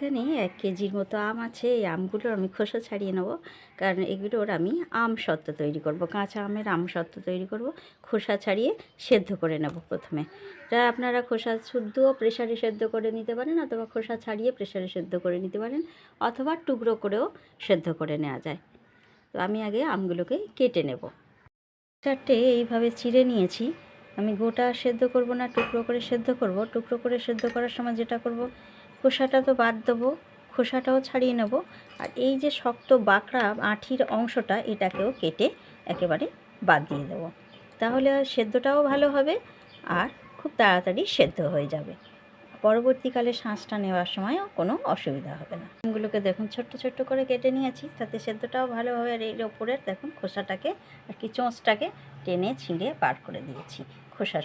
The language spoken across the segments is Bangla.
এখানে এক কেজির মতো আম আছে, এই আমগুলোর আমি খোসা ছাড়িয়ে নেব। কারণ এগুলোর আমি আম সত্ত্ব তৈরি করব, কাঁচা আমের আম সত্ত্ব তৈরি করব, খোসা ছাড়িয়ে সেদ্ধ করে নেব প্রথমে। এটা আপনারা খোসা শুদ্ধও প্রেশারে সেদ্ধ করে নিতে পারেন অথবা খোসা ছাড়িয়ে প্রেশারে সেদ্ধ করে নিতে পারেন অথবা টুকরো করেও সেদ্ধ করে নেওয়া যায়। তো আমি আগে আমগুলোকে কেটে নেব। চারটে এইভাবে চিড়ে নিয়েছি। আমি গোটা সেদ্ধ করব না, টুকরো করে সেদ্ধ করব। টুকরো করে সেদ্ধ করার সময় যেটা করব খোসাটা তো বাদ দেবো, খোসাটাও ছাড়িয়ে নেব। আর এই যে শক্ত বাঁকড়া আঁঠির অংশটা, এটাকেও কেটে একেবারে বাদ দিয়ে দেবো। তাহলে সেদ্ধটাও ভালো হবে আর খুব তাড়াতাড়ি সেদ্ধ হয়ে যাবে। পরবর্তীকালে শ্বাসটা নেওয়ার সময়ও কোনো অসুবিধা হবে না। আমগুলোকে দেখুন, ছোট্ট ছোট্ট করে কেটে নিয়েছি, তাতে সেদ্ধটাও ভালোভাবে আর এর ওপরের দেখুন, খোসাটাকে আর কি চোঁচটাকে টেনে ছিঁড়ে বার করে দিয়েছি। খোসা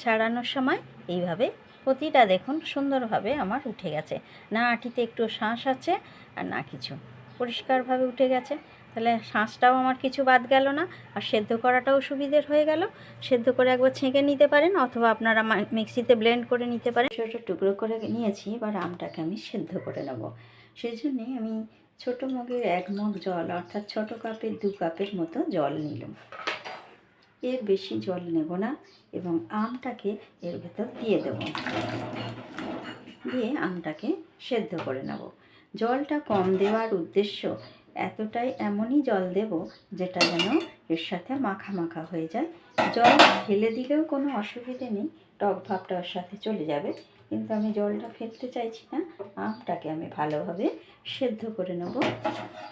ছাড়ানোর সময় এইভাবে প্রতিটা দেখুন সুন্দরভাবে আমার উঠে গেছে। না আঁটিতে একটু শাঁস আছে আর না কিছু। পরিষ্কারভাবে উঠে গেছে। তাহলে শাঁসটাও আমার কিছু বাদ গেল না। আর সেদ্ধ করাটাও সুবিধের হয়ে গেল। সেদ্ধ করে একবার ছেঁকে নিতে পারেন অথবা আপনারা মিক্সিতে ব্লেন্ড করে নিতে পারেন। ছোটো টুকরো করে নিয়েছি, এবার আমটাকে আমি সেদ্ধ করে নেব। সেই জন্যে আমি ছোটো মগের এক মগ জল, অর্থাৎ ছোটো কাপের দু কাপের মতো জল নিলাম। এর বেশি জল নেব না এবং আমটাকে এর ভেতর দিয়ে দেবো। দিয়ে আমটাকে সেদ্ধ করে নেব। জলটা কম দেওয়ার উদ্দেশ্য এতটাই এমনই জল দেব যেটা যেন এর সাথে মাখা মাখা হয়ে যায়। জল ফেলে দিলেও কোনো অসুবিধে নেই, টক ভাবটা ওর সাথে চলে যাবে। কিন্তু আমি জলটা ফেলতে চাইছি না, আমটাকে আমি ভালোভাবে সেদ্ধ করে নেব।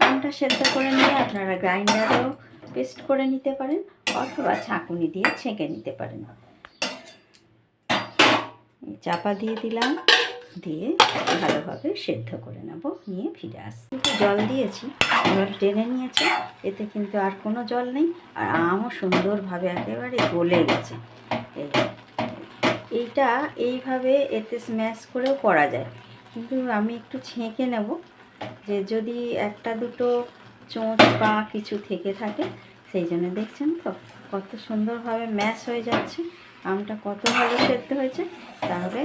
আমটা সেদ্ধ করে নিয়ে আপনারা গ্রাইন্ডারেও পেস্ট করে নিতে পারেন অথবা ছাঁকুনি দিয়ে ছেঁকে নিতে পারেন। চাপা দিয়ে দিলাম, দিয়ে ভালোভাবে সেদ্ধ করে নেব, নিয়ে ফিরে একটু জল দিয়েছি জল টেনে নিয়েছে, এতে কিন্তু আর কোনো জল নেই, আর আমও সুন্দরভাবে একেবারে গলে গেছে। এইটা এইভাবে এতে স্ম্যাশ করেও করা যায়। কিন্তু আমি একটু ছেঁকে নেব, যে যদি একটা দুটো চোঁচ বা কিছু থেকে থাকে সেই জন্য দেখছেন তো? কত সুন্দরভাবে ম্যাশ হয়ে যাচ্ছে। আমটা কত ভালো সেদ্ধ হয়েছে। তাহলে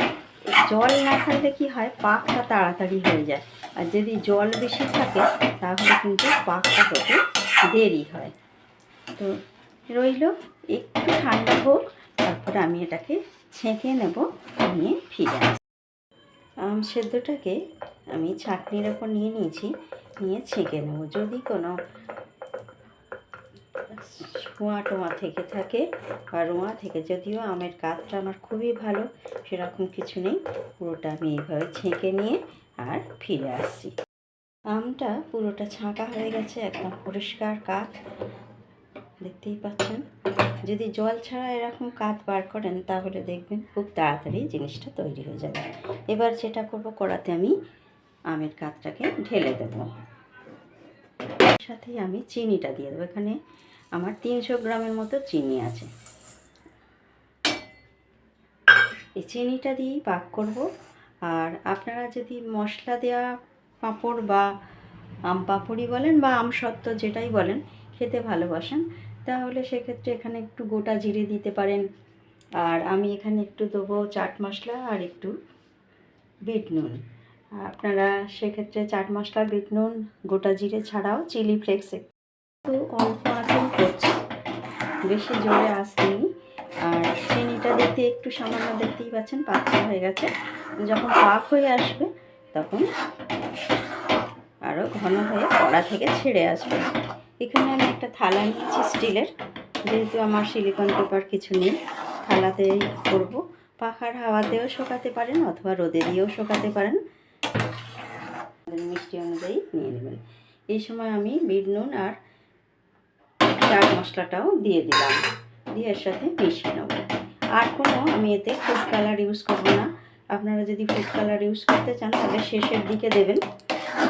জল না থাকলে কি হয়? পাকটা তাড়াতাড়ি হয়ে যায়। আর যদি জল বেশি থাকে, তাহলে কিন্তু পাকটা হতে দেরি হয়। তো রইল, একটু ঠান্ডা হোক, তারপরে আমি এটাকে ছেঁকে নেব, নিয়ে ফিরে আসব আম সেদ্ধটাকে আমি ছাঁকনির ওপর নিয়ে নিয়েছি, নিয়ে ছেঁকে নেব। যদি কোনো রোঁয়া টোয়া থেকে থাকে বা রোঁয়া থেকে যদিও আমের কাঠটা আমার খুবই ভালো, সেরকম কিছু নেই। পুরোটা আমি এইভাবে ছেঁকে নিয়ে আর ফিরে আসছি। আমটা পুরোটা ছাঁকা হয়ে গেছে, একদম পরিষ্কার কাঠ। দেখতেই পাচ্ছেন? যদি জল ছাড়া এরকম কাঠ বার করেন, তাহলে দেখবেন খুব তাড়াতাড়ি জিনিসটা তৈরি হয়ে যাবে। এবার যেটা করব, কড়াতে আমি আমের কাঠটাকে ঢেলে দেবো। সাথেই আমি চিনিটা দিয়ে দেবো। এখানে আমার তিনশো গ্রামের মতো চিনি আছে। এই চিনিটা দিয়েই পাক করব। আর আপনারা যদি মশলা দেওয়া পাঁপড় বা আম পাঁপড়ি বলেন বা আম সত্ত্ব যেটাই বলেন খেতে ভালোবাসেন, তাহলে সেক্ষেত্রে এখানে একটু গোটা জিরে দিতে পারেন। আর আমি এখানে একটু দেবো চাট মশলা আর একটু বিট নুন। আপনারা সেক্ষেত্রে চাট মশলা, বিট নুন, গোটা জিরে ছাড়াও চিলি ফ্লেক্স একটু অল্প বেশি জোরে আসেনি। আর চিনিটা দেখতে একটু সামান্য দেখতেই পাচ্ছেন, পাতলা হয়ে গেছে। যখন পাক হয়ে আসবে, তখন আরও ঘন হয়ে কড়া থেকে ছেড়ে আসবে। এখানে আমি একটা থালা নিয়েছি স্টিলের। যেহেতু আমার সিলিকন পেপার কিছু নেই, থালাতেই করব। পাখার হাওয়াতেও শোকাতে পারেন অথবা রোদে দিয়েও শোকাতে পারেন। মিষ্টি অনুযায়ী নিয়ে নেবেন। এই সময় আমি বিট নুন আর চাট মশলাটাও দিয়ে দিলাম। দিয়ে এর সাথে মিশিয়ে নেব। আর কোনো আমি এতে ফুড কালার ইউজ করব না। আপনারা যদি ফুড কালার ইউজ করতে চান, তাহলে শেষের দিকে দেবেন।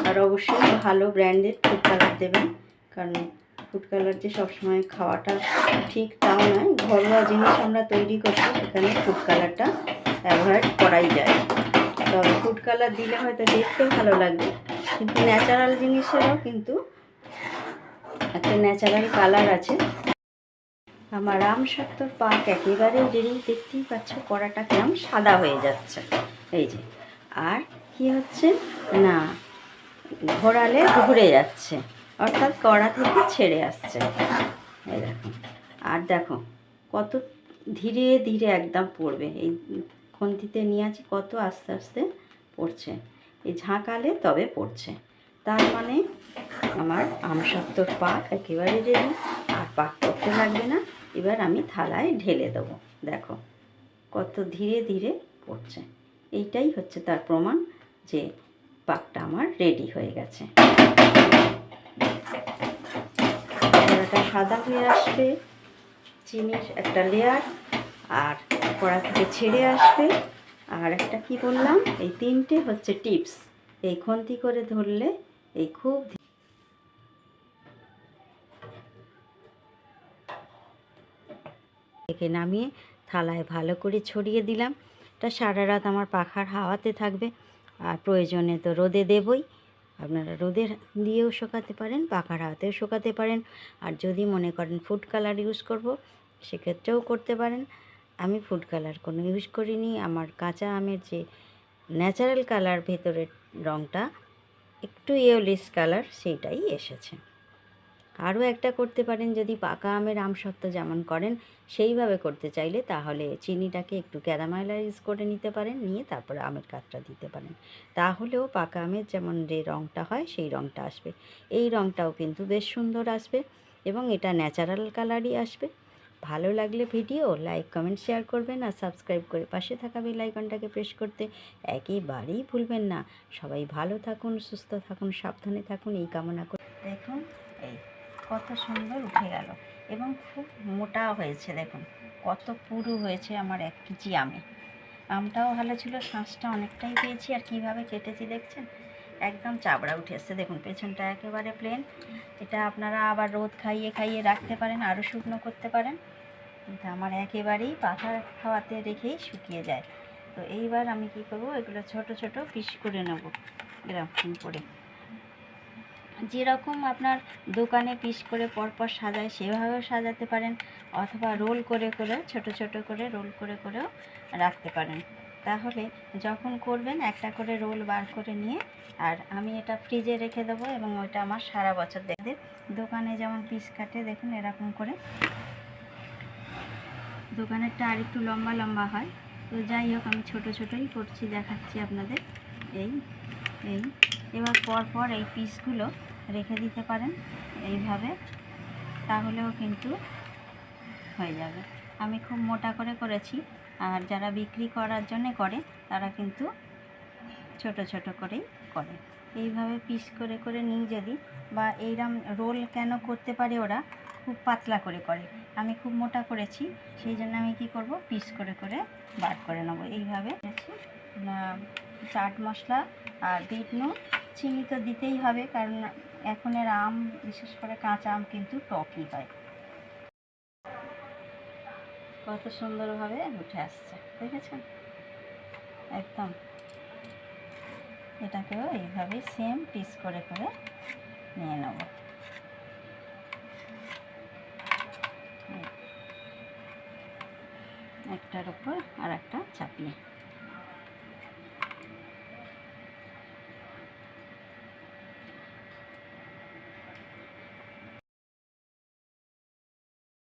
আর অবশ্যই ভালো ব্র্যান্ডেড ফুড কালার দেবেন। কারণ ফুড কালার যে সবসময় খাওয়াটা ঠিক তাও নয়, ঘরোয়া জিনিস আমরা তৈরি করছি সেখানে ফুড কালারটা অ্যাভয়েড করাই যায়। তবে ফুড কালার দিলে হয়তো দেখতেও ভালো লাগবে, কিন্তু ন্যাচারাল জিনিসেরও কিন্তু একটা ন্যাচারাল কালার আছে। আমার রাম সত্তর পাক একেবারে যেই দেখতেই পাচ্ছ কড়াটা কেমন সাদা হয়ে যাচ্ছে। এই যে, আর কি হচ্ছে? না, ঘোরালে ঘুরে যাচ্ছে, অর্থাৎ কড়া থেকে ছেড়ে আসছে। এই দেখো, আর দেখো, কত ধীরে ধীরে একদম পড়বে। এই খন্তিতে নিয়ে আছি, কত আস্তে আস্তে পড়ছে। এই ঝাঁকালে তবে পড়ছে। তার মানে আমার আমসত্ত্বর পাক একেবারে রেডি আর পাক করতে লাগবে না। এবার আমি থালায় ঢেলে দেবো। দেখো, কত ধীরে ধীরে পড়ছে। এইটাই হচ্ছে তার প্রমাণ যে পাকটা আমার রেডি হয়ে গেছে। কড়াটা সাদা হয়ে আসবে, চিনির একটা লেয়ার আর কড়া থেকে ছেড়ে আসবে। আর একটা কি বললাম? এই তিনটে হচ্ছে টিপস এই খন্তি করে ধরলে এই খুব থেকে নামিয়ে থালায় ভালো করে ছড়িয়ে দিলাম। এটা সারা রাত আমার পাখার হাওয়াতে থাকবে। আর প্রয়োজনে তো রোদে দেবই। আপনারা রোদে দিয়েও শোকাতে পারেন, পাখার হাতেও শুকাতে পারেন। আর যদি মনে করেন ফুড কালার ইউজ করব, সেক্ষেত্রেও করতে পারেন। আমি ফুড কালার কোনো ইউজ করিনি। আমার কাঁচা আমের যে ন্যাচারাল কালার ভেতরের রঙটা একটু ইয়েলিস কালার, সেইটাই এসেছে। আরও একটা করতে পারেন, যদি পাকা আমের আমসত্ত্ব যেমন করেন, সেইভাবে করতে চাইলে তাহলে চিনিটাকে একটু ক্যারামাইলাইজ করে নিতে পারেন, নিয়ে তারপরে আমের কাঠটা দিতে পারেন। তাহলেও পাকা আমের যেমন যে রঙটা হয়, সেই রঙটা আসবে। এই রঙটাও কিন্তু বেশ সুন্দর আসবে এবং এটা ন্যাচারাল কালারই আসবে। ভালো লাগলে ভিডিও লাইক, কমেন্ট, শেয়ার করবেন আর সাবস্ক্রাইব করে পাশে থাকা বেল আইকনটাকে প্রেস করতে একেবারেই ভুলবেন না। সবাই ভালো থাকুন, সুস্থ থাকুন, সাবধানে থাকুন, এই কামনা করে। দেখুন, এই কত সুন্দর উঠে গেল এবং খুব মোটা হয়েছে, দেখুন, কত পুরু হয়েছে আমার এক কেজি আমে। আমটাও ভালো ছিল, শাঁসটা অনেকটাই পেয়েছি, আর কীভাবে কেটেছি দেখছেন? একদম চাবড়া উঠে এসছে দেখুন, পেছনটা একেবারে প্লেন এটা আপনারা আবার রোদ খাইয়ে খাইয়ে রাখতে পারেন আরও শুকনো করতে পারেন। কিন্তু আমার একেবারেই পাখা খাওয়াতে রেখেই শুকিয়ে যায়। তো এইবার আমি কি করব, এগুলো ছোট ছোট পিস করে নেব এরকম করে। যেরকম আপনার দোকানে পিস করে পরপর সাজায়, সেভাবেও সাজাতে পারেন, অথবা রোল করে করে, ছোট ছোট করে রোল করে, করেও রাখতে পারেন। তাহলে যখন করবেন, একটা করে রোল বার করে নিয়ে, আর আমি এটা ফ্রিজে রেখে দেবো এবং ওইটা আমার সারা বছর দেখে দোকানে যেমন পিস কাটে, দেখুন এরকম করে। দোকানেরটা আর একটু লম্বা লম্বা হয়। তো যাই হোক, আমি ছোট ছোটই করছি, দেখাচ্ছি আপনাদের। এই এই। এবার পর পর এই পিসগুলো রেখে দিতে পারেন এইভাবে, তাহলেও কিন্তু হয়ে যাবে। আমি খুব মোটা করে করেছি। আর যারা বিক্রি করার জন্য করে, তারা কিন্তু ছোট ছোট করেই করে। এইভাবে পিস করে করে নিই যদি বা এইরকম রোল কেন করতে পারে ওরা, খুব পাতলা করে করে। আমি খুব মোটা করেছি, সেই জন্য আমি কি করব, পিস করে করে বার করে নেব। এইভাবে চাট মশলা আর বিট নুন, চিনি তো দিতেই হবে, কারণ এখনের আম, বিশেষ করে কাঁচা আম কিন্তু টকই হয়। কত সুন্দরভাবে উঠে আসছে, দেখেছেন? একদম। এটাকেও এইভাবে সেম পিস করে করে নিয়ে নেব। একটার উপর আর একটা চাপিয়ে।